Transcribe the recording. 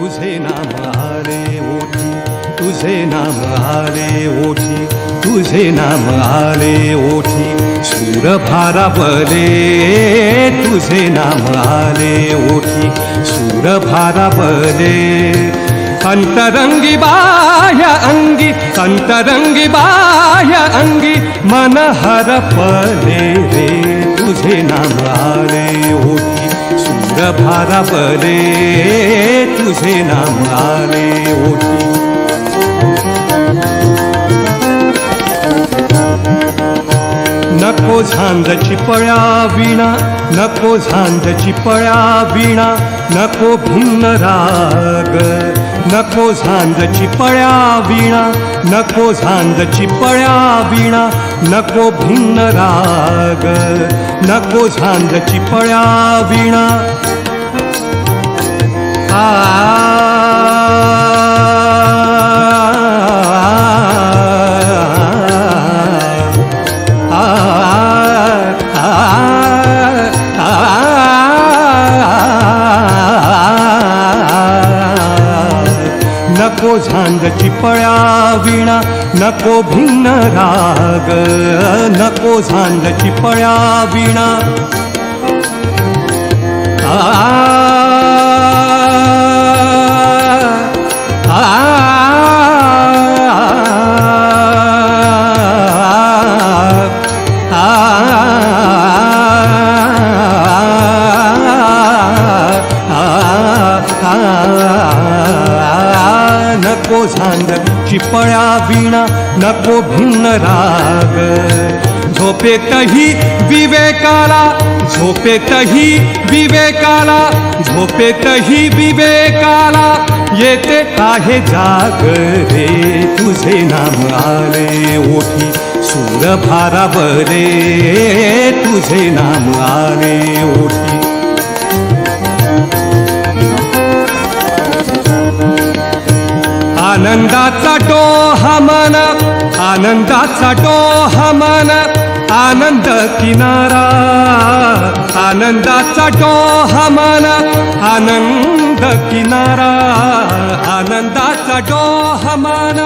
तुझे नाम आले ओठी तुझे नाम आले ओठी तुझे नाम आले ओठी सूर भारावले तुझे नाम आले ओठी सूर भारावले. अंतरंगी बाह्य अंगी अंतरंगी बाह्य अंगी मन हरपले रे तुझे नाम आले ओठी भारावले तुझे नाम आले ओठी नको झांजची पळ्या विणा नको झांजची पळ्या विणा नको भिन्न राग. नको झांजची पळ्या विणा नको झांजची पळ्या विणा नको भिन्न राग. नको झांजची पळ्या विणा नको झांज चिपळ्या विणा नको भिन्न राग नको झांजची चिपळ्या विणा. नको झांज चिपळ्या विणा, नको भिन्न राग। झोपेतही विवेकाला झोपेतही विवेकाला झोपेतही विवेकाला, येते आहे जाग रे, तुझे नाम आले ओठी सूर भारावरे तुझे नाम आले। आनंदाचा डोहा मन आनंदाचा डोहा मन आनंद किनारा आनंदाचा डोहा मन आनंद किनारा आनंदाचा डोहा मन.